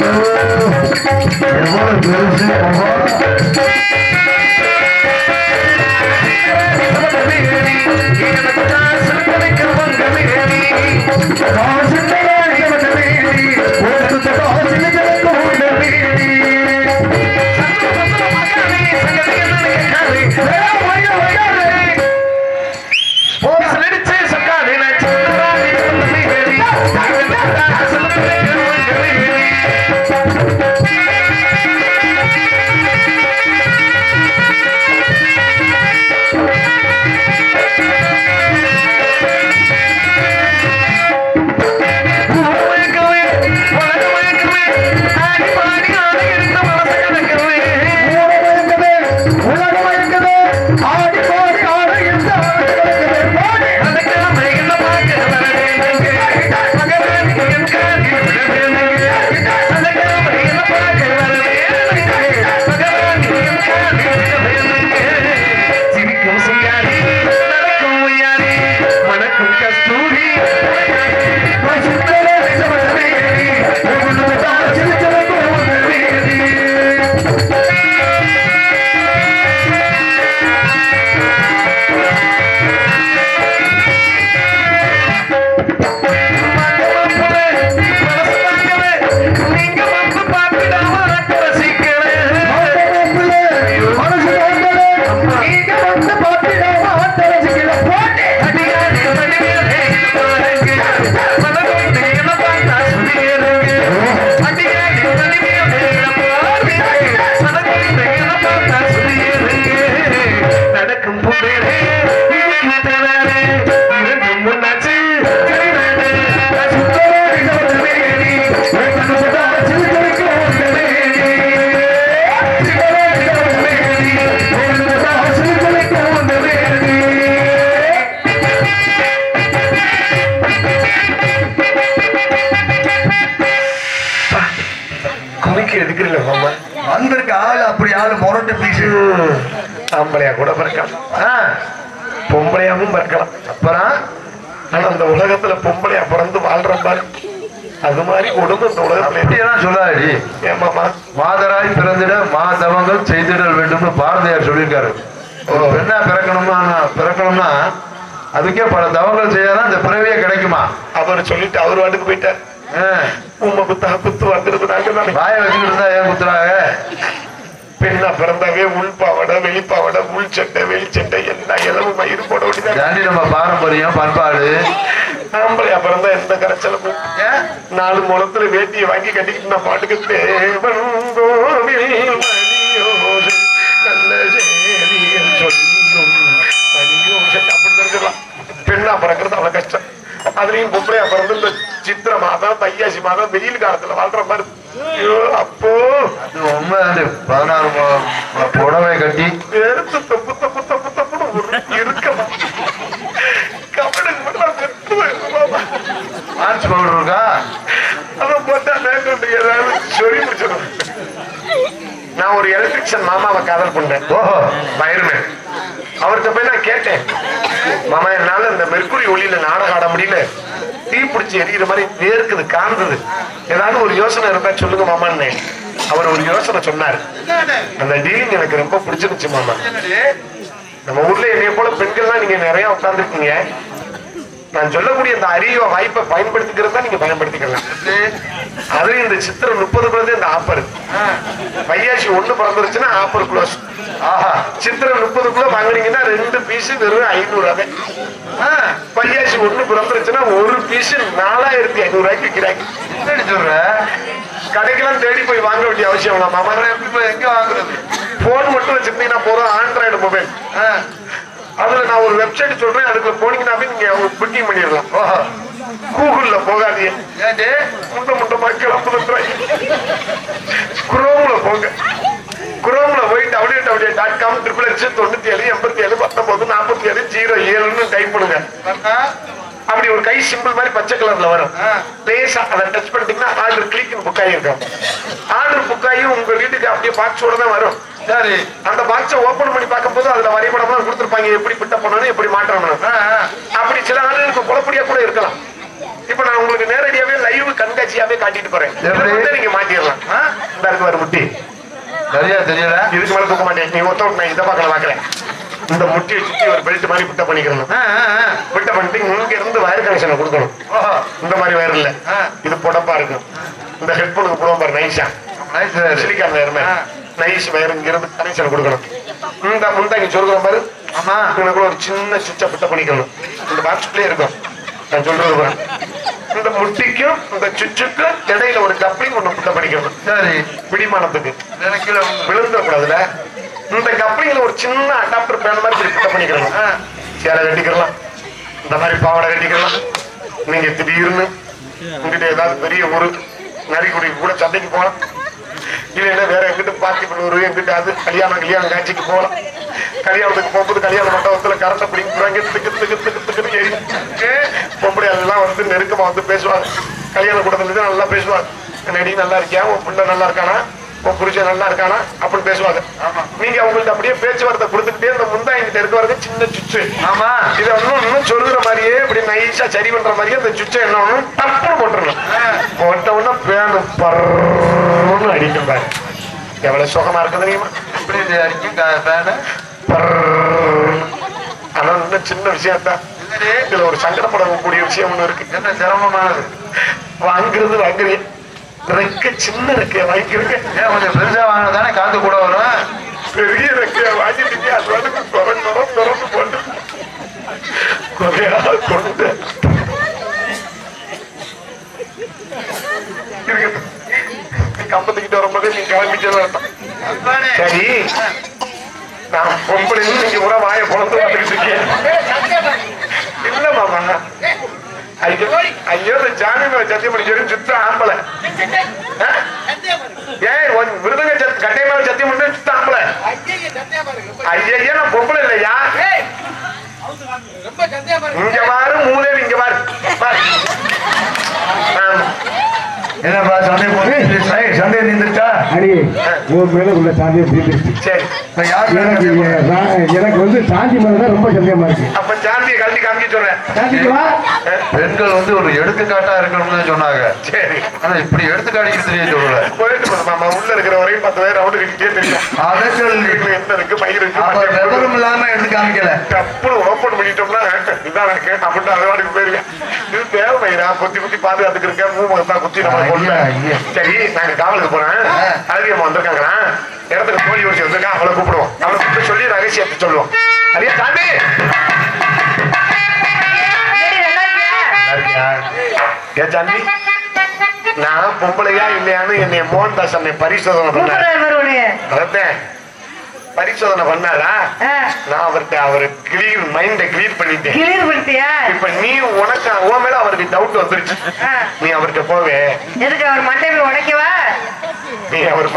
எவ்வளவு பெருசு ஆம்பளையா கூட பிறக்கலாம். பொம்பளையாவும் பிறக்கலாம். அப்புறம் ஆனா அந்த உலகத்துல பொம்பளையா பிறந்து வாழ்ற மாதிரி அது மாதிரி கொடுமை இந்த உலகத்துல. சொல்லாடி. ஏமாமா? மாதராய் பிறந்திட மாதவங்கள் செய்திடல் வேண்டும்னு பாரதியார் சொல்லியிருக்காரு. ஒரு பெண்ணா பிறக்கணுமா? பிறக்கணும்னா அதுக்கே பல தவங்கள் செய்யாதான் இந்த பிறவியே கிடைக்குமா? அவர் சொல்லிட்டு அவர் வாட்டுக்கு போயிட்டார். ஆ, உண்மை குத்தா குத்து வந்துருது நாங்க வாயை வச்சுக்கிட்டு இருந்தா ஏன் குத்துறாங்க பெண்ணா பிறந்தாவே உள் பாவடை வெளிப்பாவடை உள் சட்டை வெளிச்சட்டை என்ன இளவு மயிர் போட வேண்டியதான் நம்ம பாரம்பரியம் பண்பாடு. ஆம்பளையா பிறந்தா எந்த கரைச்சலும்? நாலு முளத்துல வேட்டியை வாங்கி கட்டிக்கிட்டு நான் பாட்டுக்கு தேவன் கோவில் பெண்ணா பிறக்கிறது அவ்வளவு கஷ்டம். அதுலயும் பொம்பளையா பிறந்து இந்த சித்திர மாதம் தையாசி மாதம் வெயில் காலத்துல வாழ்ற மாதிரி அப்போ அது தாண்டி பதினாறு புடவை கட்டி வெறுத்து தப்பு தப்புன்னு இருக்கமா மட்டும் பவுடர் இருக்கா அதான் போட்டா மேற்கொண்டு ஏதாவது சொல்லி முடிச்சிடும் நான் ஒரு எலக்ட்ரிஷியன் மாமாவை காதல் பண்ணேன் ஓஹோ பயருமேன் அவர்கிட்ட போய் நான் கேட்டேன் மாமா என்னால இந்த மெர்குரி ஒளியில நாடகம் ஆட முடியல. தீ பிடிச்சி எரியிற மாதிரி வேர்க்குது காந்தது ஏதாவது ஒரு யோசனை இருந்தா சொல்லுங்க மாமான்னு. அவர் ஒரு யோசனை சொன்னார். அந்த டீலிங் எனக்கு ரொம்ப பிடிச்சிருந்துச்சு மாமா. நம்ம ஊர்ல என்னைய போல பெண்கள்லாம் நீங்க நிறைய உட்கார்ந்துருக்கீங்க. நான் சொல்லக்கூடிய இந்த அரிய வாய்ப்பை பயன்படுத்திக்கிறதா நீங்க பயன்படுத்திக்கலாம் அதுலயும் இந்த சித்திரம் முப்பதுக்குள்ளதே இந்த ஆஃபர் பையாசி ஒண்ணு பிறந்துருச்சுன்னா ஆஃபர் க்ளோஸ் ஆஹா. சித்திரம் முப்பதுக்குள்ள வாங்குனீங்கன்னா ரெண்டு பீஸ் வெறும் ஐநூறு ரூபாய். பையாசி ஒண்ணு பிறந்துருச்சுன்னா ஒரு பீஸ் நாலாயிரத்தி ஐநூறு ரூபாய்க்கு விற்கிறாங்க சொல்ற? கடைக்கெல்லாம் தேடி போய் வாங்க வேண்டிய அவசியம் இல்லை மாமா எப்படி போய் எங்க வாங்குறது? போன் மட்டும் வச்சிருந்தீங்கன்னா போதும். ஆண்ட்ராய்டு மொபைல் அதுல நான் ஒரு வெப்சைட் சொல்றேன் அதுக்கு போனீங்கன்னாவே நீங்க புக்கிங் பண்ணிடலாம். கூகுள்ல போகாதீங்க. ஏண்டி முண்ட முண்டமா கிளம்புற குரோம்ல போங்க. குரோம்ல போய் W W dot com triple H தொண்ணூத்தி ஏழு எண்பத்தி ஏழு பத்தொன்பது நாற்பத்தி ஏழு ஜீரோ ஏழுன்னு டைப் பண்ணுங்க. அப்படி ஒரு கை சிம்பிள் மாதிரி பச்சை கலர்ல வரும். லேசா அதை டச் பண்ணிட்டீங்கன்னா ஆர்டர் கிளிக் புக் ஆகிருக்கும் ஆர்டர் புக் ஆகி உங்க வீட்டுக்கு அப்படியே பாக்ஸோட தான் வரும். சரி. அந்த பாக்ஸை ஓபன் பண்ணி பார்க்கும்போது அதுல வரைபடம்லாம் கொடுத்துருப்பாங்க. எப்படி பிட்ட பண்ணணும் எப்படி மாற்றணும். அப்படி சில ஆளுகளுக்கு குழப்படியா கூட இருக்கலாம். இப்ப நான் உங்களுக்கு நேரடியாவே லைவ் கண்காட்சியாவே காட்டிட்டு போறேன். நீங்க மாட்டிடலாம்? இந்த இருக்கு வர முட்டி. சரியா தெரியல. இதுக்கு மேல தூக்க மாட்டேன். நீ ஒருத்தர் நான் இதை பார்க்கல பாக்குறேன் இந்த முட்டியை சுத்தி ஒரு பெல்ட் மாதிரி பிட்ட பண்ணிக்கணும். பிட்ட பண்ணிட்டு இங்க இருந்து வயர் கனெக்ஷனை கொடுக்கணும். இந்த மாதிரி வயர் இல்ல. இது புடப்பா இருக்கும். இந்த ஹெட்போனுக்கு போடுவோம் பாரு நைஸா. Silicon wire. நைஸ் வயர் இங்க இருந்து கனெக்ஷன் கொடுக்கணும். இந்த முந்தா இங்க சொல்றோம் பாரு. ஆமா. இவனுக்குள்ள ஒரு சின்ன சுவிட்சை பிட்ட பண்ணிக்கணும். இந்த பாக்ஸ்குள்ளே இருக்கும். நான் சொல்றது பாரு. இந்த முட்டிக்கும் இந்த சுவிட்சுக்கும் இடையில ஒரு கப்ளிங் ஒண்ணு பிட்ட பண்ணிக்கணும். சரி. பிடிமானத்துக்கு. எனக்கு விழுந்து. விழுந்துடக்கூடாதுல இந்த கப்பலிங்கில் ஒரு சின்ன அடாப்டர் பேன் மாதிரி இப்படி பிட்ட பண்ணிக்கிறோம் ஆ. சேலை கட்டிக்கிறலாம். இந்த மாதிரி பாவாடை கட்டிக்கலாம் நீங்க திடீர்னு உங்ககிட்ட ஏதாவது பெரிய ஒரு நரிக்குடி கூட சந்தைக்கு போகலாம். இல்லைன்னா வேற எங்கிட்ட பார்த்தி பண்ணுவோம் எங்கிட்ட அது கல்யாணம் கல்யாணம் காட்சிக்கு போகலாம். கல்யாணத்துக்கு போகும்போது கல்யாண மண்டபத்தில் கரண்டை பிடிக்கிறாங்க திக்கு திக்கு திக்கு திக்குன்னு பொம்பளை அதெல்லாம் வந்து நெருக்கமாக வந்து பேசுவாங்க. கல்யாண கூட்டத்துல நல்லா பேசுவாங்க. நடி நல்லா இருக்கியா? உன் பிள்ளை நல்லா இருக்கானா? உன் புரிச்ச நல்லா இருக்கானா? அப்படின்னு பேசுவாங்க. நீங்க அவங்கள்ட்ட அப்படியே பேச்சுவார்த்தை கொடுத்துக்கிட்டே இந்த முந்தாங்கிட்ட இருக்க வரது சின்ன சுச்சு. ஆமா. இதை இன்னும் இன்னும் சொல்லுற மாதிரியே இப்படி நைஸா சரி பண்ற மாதிரியே அந்த சுவிட்சை என்ன பண்ணணும் டப்புனு போட்டுறணும் போட்ட உடனே பேனு பர்ன்னு அடிக்கும் பாரு. எவ்வளவு சுகமா இருக்குது தெரியுமா? எப்படி இது அடிக்கும்? பர்ன்னு. ஆனா இன்னும் சின்ன விஷயம் தான் இதுல ஒரு சங்கடப்படக்கூடிய விஷயம் ஒண்ணு இருக்கு. என்ன சிரமமானது? வாங்குறது வாங்குறீங்க ரெக்க சின்ன ரெக்கைய வாங்கிக்கிறீங்க ஏன் கொஞ்சம் பெருசா வாங்கினா தானே காத்து கூட வரும்? பெரிய ரெக்கைய வாங்கிட்டீங்க அது வந்து குறைன்னு போட்டு குறையா கொண்டு. நீ கம்பத்துக்கிட்ட வரும்போதே நீ கிளம்பிட்டு. சரி நான் பொம்பளை நீங்க கூட வாய பொழந்து வந்துட்டு இருக்கேன் இல்ல மாமா ஐயோ ஐயோ இந்த ஜாமி மேல சத்தியம் பண்ணி சொல்லி சுத்த ஆம்பளை? ஏன் விருதுங்க கட்டை மேல சத்தியம் பண்ணி சுத்த ஆம்பளை ஐயா நான் பொம்பளை இல்லையா இங்க பாரு மூதேவி இங்க பாரு பாரு. ஆமா. என்னப்பா சண்டை போட்டு சண்டை நின்றுச்சா அடி உன் மேல உள்ள சாந்தியை தீர்ந்துருச்சு எனக்கு எனக்கு வந்து சாந்தி மேல தான் ரொம்ப சந்தேகமா இருக்கு. அப்ப சாந்தியை கழட்டி காமிக்க சொல்றேன். சாந்திக்கு வா பெண்கள் வந்து ஒரு எடுத்துக்காட்டா இருக்கணும்னு சொன்னாங்க. சரி ஆனா இப்படி எடுத்துக்காட்டிக்கு தெரிய சொல்லல. போயிட்டு மாமா. உள்ள இருக்கிற வரையும் பத்து பேர் ரவுண்டு கட்டிட்டே தெரியும். அதை சொல்லி என்ன இருக்கு பயிர் இருக்கு. விவரம் இல்லாம எடுத்து காமிக்கல. டப்புனு ஓப்பன் பண்ணிட்டோம்னா இதான் எனக்கு அப்படின்னு அது வாடிக்கு போயிருக்கேன். இது தேவை பயிரா? குத்தி குத்தி பாதுகாத்துக்கு இருக்க மூணு குத்தி நம்ம ஐயா. சரி நாங்க காவலுக்கு போறேன். ஆ. அழகியம்மா வந்திருக்காங்களா இடத்துக்கு தோழி ஒருத்தி வந்திருக்கா அவளை கூப்பிடுவோம். அவளை கூப்பிட்டு சொல்லி ரகசியத்தை சொல்லுவோம். அடியே தாண்டி? ஏ சாந்தி நான் பொம்பளையா இல்லையான்னு என்னை மோகன்தாஸ் அன்னை பரிசோதனை பண்ணாரு. பரிசோதனை பண்ணாரா? நான் அவர்கிட்ட அவர் கிளியர் மைண்ட கிளியர் பண்ணிட்டேன். கிளியர் பண்ணிட்டியா? இப்ப நீ உனக்கு உன் மேல அவருக்கு டவுட் வந்துருச்சு. நீ அவர்கிட்ட போவே. எதுக்கு அவர் மண்டை உடைக்கவா? நீ அவர்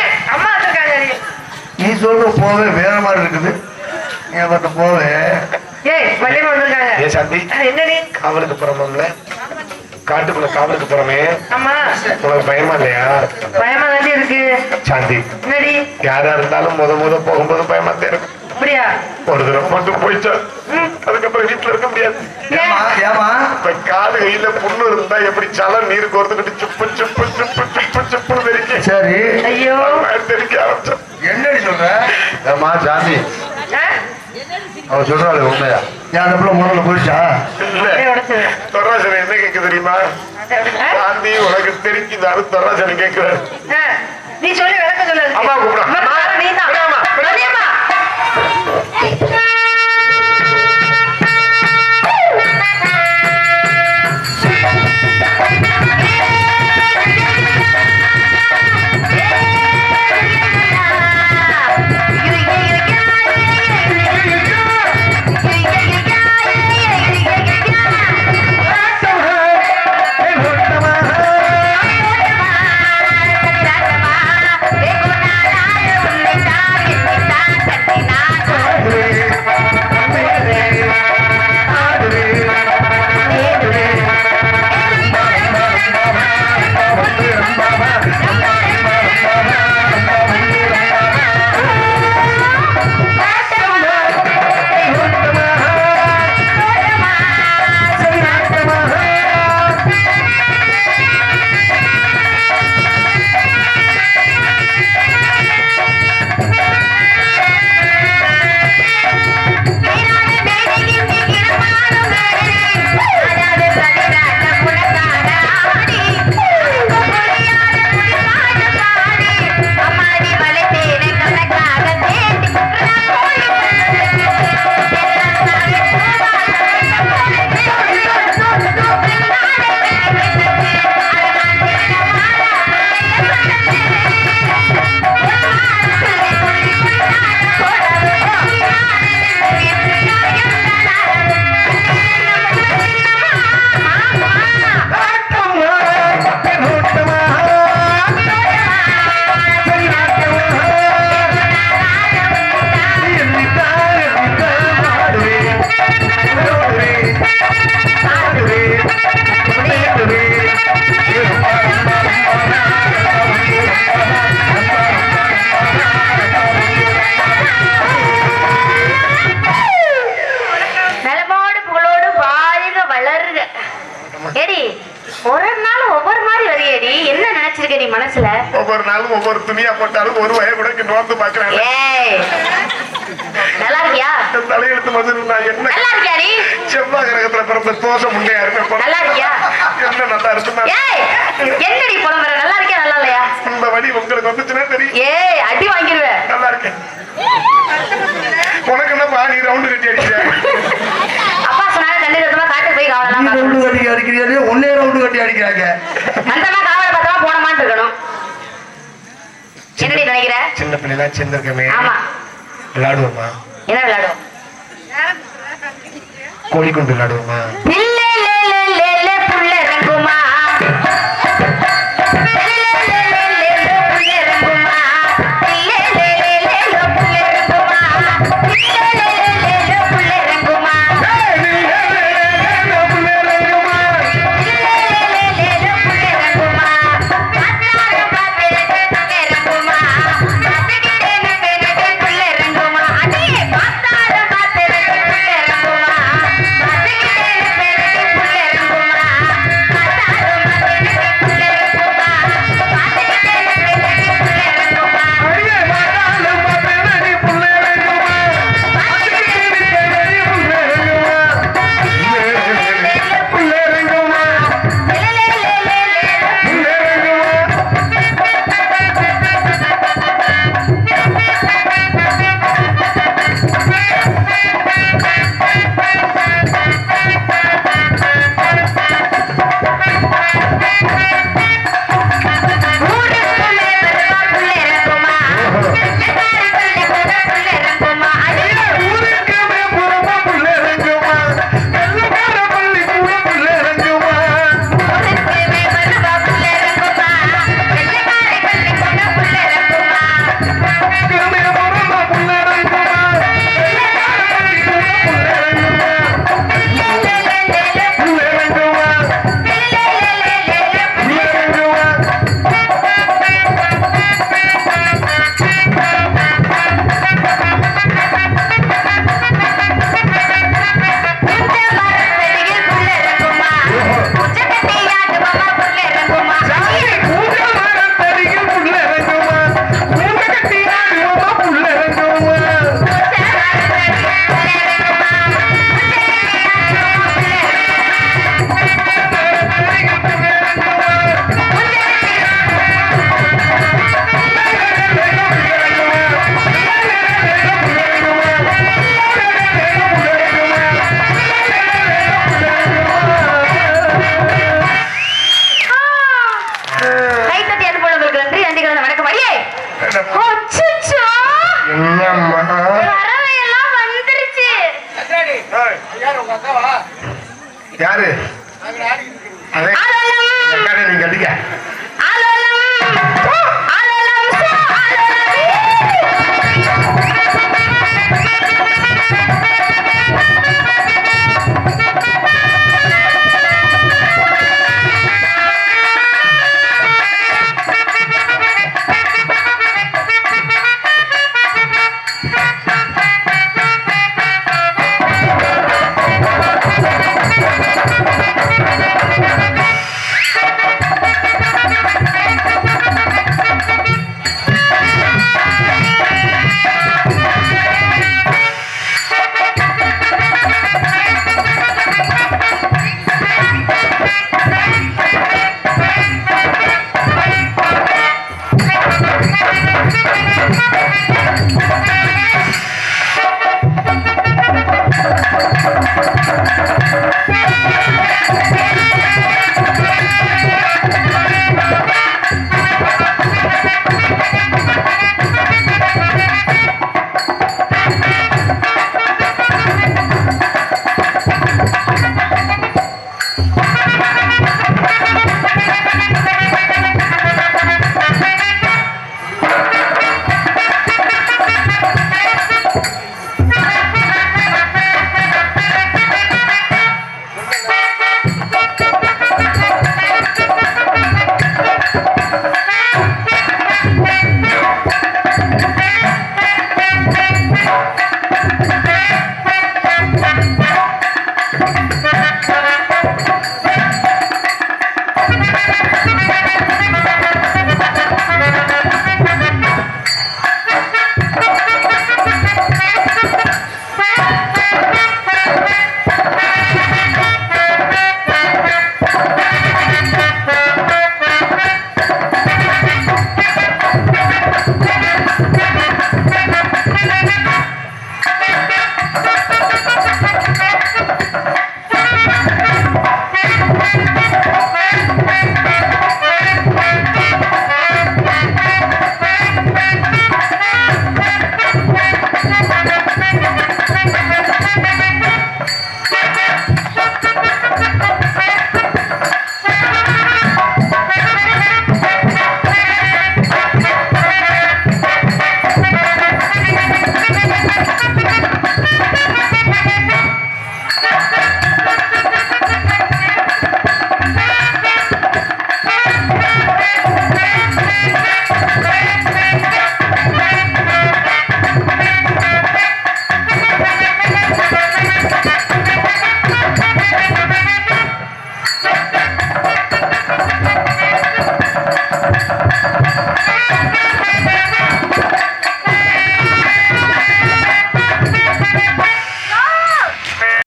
ஏய், அம்மா வந்திருக்காங்க நீ. சொல்ற போவே வேற மாதிரி இருக்குது. நீ அவர்கிட்ட போவே. காவலுக்கு போறோம்ல காட்டுக்குள்ள காவலுக்கு போறோமே. அம்மா. உனக்கு பயமா இல்லையா? பயமா தாண்டி இருக்கு. சாந்தி. யாரா இருந்தாலும் முத முத போகும்போது பயமா தான் இருக்கும். ஒரு தடவை மட்டும் போயிட்டா. அதுக்கப்புறம் வீட்டுல இருக்க முடியாது. ஏமா ஏமா இப்ப காது கையில புண்ணு இருந்தா எப்படி சலம் நீர் கோர்த்துக்கிட்டு சுப்பு சுப்பு சுப்பு சுப்பு சுப்புன்னு தெரிக்க. சரி. ஐயோ. தெரிக்க ஆரம்பிச்சோம். என்னடி சொல்ற? ஏமா ஆ? அவ சொல்றாள் உண்மையா? ஏன் அந்த பிள்ளை முதல்ல போயிடுச்சா? இல்ல. மண்டை உடைச்சது. தொராசனை என்ன கேக்கு தெரியுமா? காந்தி உனக்கு தெரிக்குதாரு தொராசனை கேட்கிறாரு நீ சொல்லி விளக்க சொல்லு. அம்மா கூப்பிடுறா. சின்ன பிள்ளைலாம் சேர்ந்துருக்கமே. விளையாடுவோமா? என்ன விளையாடுவோம்? கோழி கொண்டு விளையாடுவோமா யாரு? அதே நீங்க கட்டிக்க.